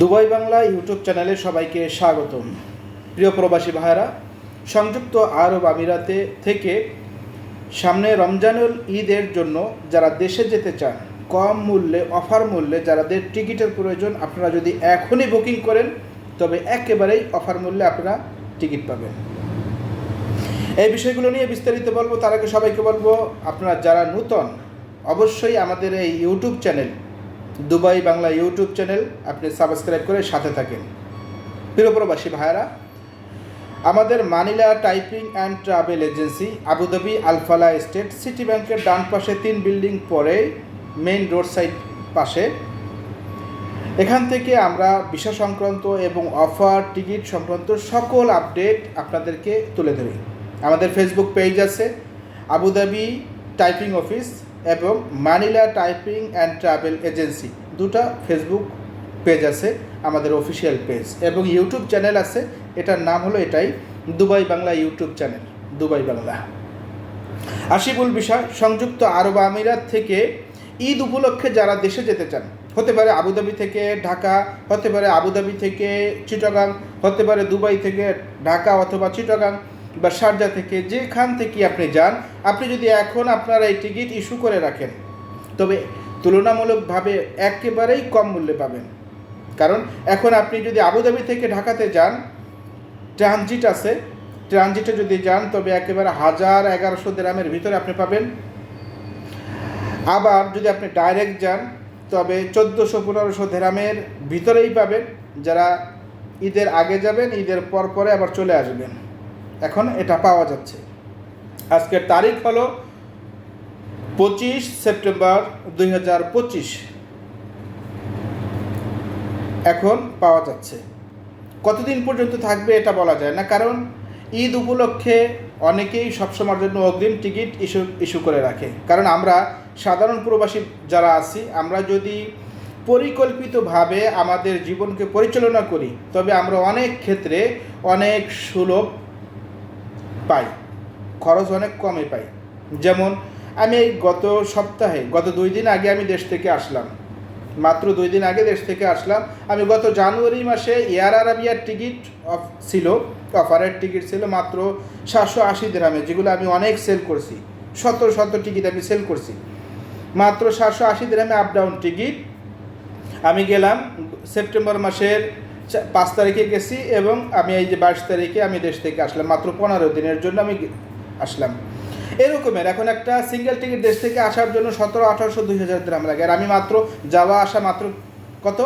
Dubai Bangla YouTube চ্যানেলে সবাইকে স্বাগতম। প্রিয় প্রবাসী ভাইরা সংযুক্ত আরব আমিরাতে থেকে সামনে রমজানুল ঈদের জন্য যারা দেশে যেতে চান, কম মূল্যে, অফার মূল্যে যারাদের টিকিটের প্রয়োজন, আপনারা যদি এখনই বুকিং করেন, তবে একেবারেই অফার মূল্যে আপনারা টিকিট পাবেন। এই বিষয়গুলো নিয়ে বিস্তারিত বলব, তার আগে সবাইকে বলব, আপনারা যারা নূতন, অবশ্যই আমাদের এই YouTube channel Dubai Bangla YouTube channel আপনি সাবস্ক্রাইব করে সাথে থাকেন। প্রিয় প্রবাসী ভাইয়ারা, আমাদের Manila typing and travel agency, Abu Dhabi Al Falah estate, city ব্যাংকের ডান পাশে তিন বিল্ডিং পরে মেইন রোড সাইড পাশে। এখান থেকে আমরা ভিসা সংক্রান্ত এবং অফার, টিকিট সংক্রান্ত সকল আপডেট আপনাদেরকে তুলে ধরি। আমাদের ফেসবুক পেজ আছে, আবুধাবি টাইপিং অফিস। এবং Manila typing and travel agency. দুটা ফেসবুক পেজ আছে, আমাদের অফিসিয়াল পেজ এবং ইউটিউব চ্যানেল আছে, এটার নাম হলো এটাই, Dubai Bangla YouTube channel Dubai Bangla. আশিবুল বিষয়, সংযুক্ত আরব আমিরাত থেকে ঈদ উপলক্ষে যারা দেশে যেতে চান, হতে পারে আবুধাবি থেকে ঢাকা, হতে পারে আবুধাবি থেকে চিটাগাং, হতে পারে দুবাই থেকে ঢাকা অথবা চিটাগাং বা শারজা থেকে যেখান থেকে আপনি যান, আপনি যদি এখন আপনার এই টিকিট ইস্যু করে রাখেন, তবে তুলনামূলকভাবে একেবারেই কম মূল্যে পাবেন। কারণ এখন আপনি যদি আবুধাবি থেকে ঢাকাতে যান, ট্রানজিট আছে, ট্রানজিটে যদি যান, তবে একেবারে হাজার এগারোশো গ্রামের ভিতরে আপনি পাবেন। আবার যদি আপনি ডাইরেক্ট যান, তবে চোদ্দোশো পনেরোশো ধেরামের ভিতরেই পাবেন। যারা ঈদের আগে যাবেন, ঈদের পর পরে আবার চলে আসবেন। এখন এটা পাওয়া যাচ্ছে। আজকের তারিখ হলো পঁচিশ সেপ্টেম্বর দুই হাজার পঁচিশ। এখন পাওয়া যাচ্ছে। কতদিন পর্যন্ত থাকবে এটা বলা যায় না, কারণ ঈদ উপলক্ষে অনেকেই সবসময়ের জন্য অগ্রিম টিকিট ইস্যু ইস্যু করে রাখে। কারণ আমরা সাধারণ প্রবাসী যারা আছি, আমরা যদি পরিকল্পিতভাবে আমাদের জীবনকে পরিচালনা করি, তবে আমরা অনেক ক্ষেত্রে অনেক সুলভ পাই। খরচ অনেক কমে পাই। যেমন, আমি গত সপ্তাহে, গত দুই দিন আগে আমি দেশ থেকে আসলাম। মাত্র দুই দিন আগে দেশ থেকে আসলাম। আমি গত জানুয়ারি মাসে এয়ার আরাবিয়ার টিকিট অফ ছিল অফারের টিকিট ছিল মাত্র সাতশো আশি গ্রামে যেগুলো আমি অনেক সেল করছি। শত শত টিকিট আমি সেল করছি। মাত্র সাতশো আশি গ্রামে আপ ডাউন টিকিট আমি গেলাম সেপ্টেম্বর মাসের পাঁচ তারিখে গেছি এবং আমি এই যে বাইশ তারিখে আমি দেশ থেকে আসলাম, মাত্র পনেরো দিনের জন্য আমি আসলাম। এরকমের এখন একটা সিঙ্গেল টিকিট দেশ থেকে আসার জন্য সতেরো আঠারোশো দুই হাজার গ্রাম লাগে। আর আমি মাত্র যাওয়া আসা মাত্র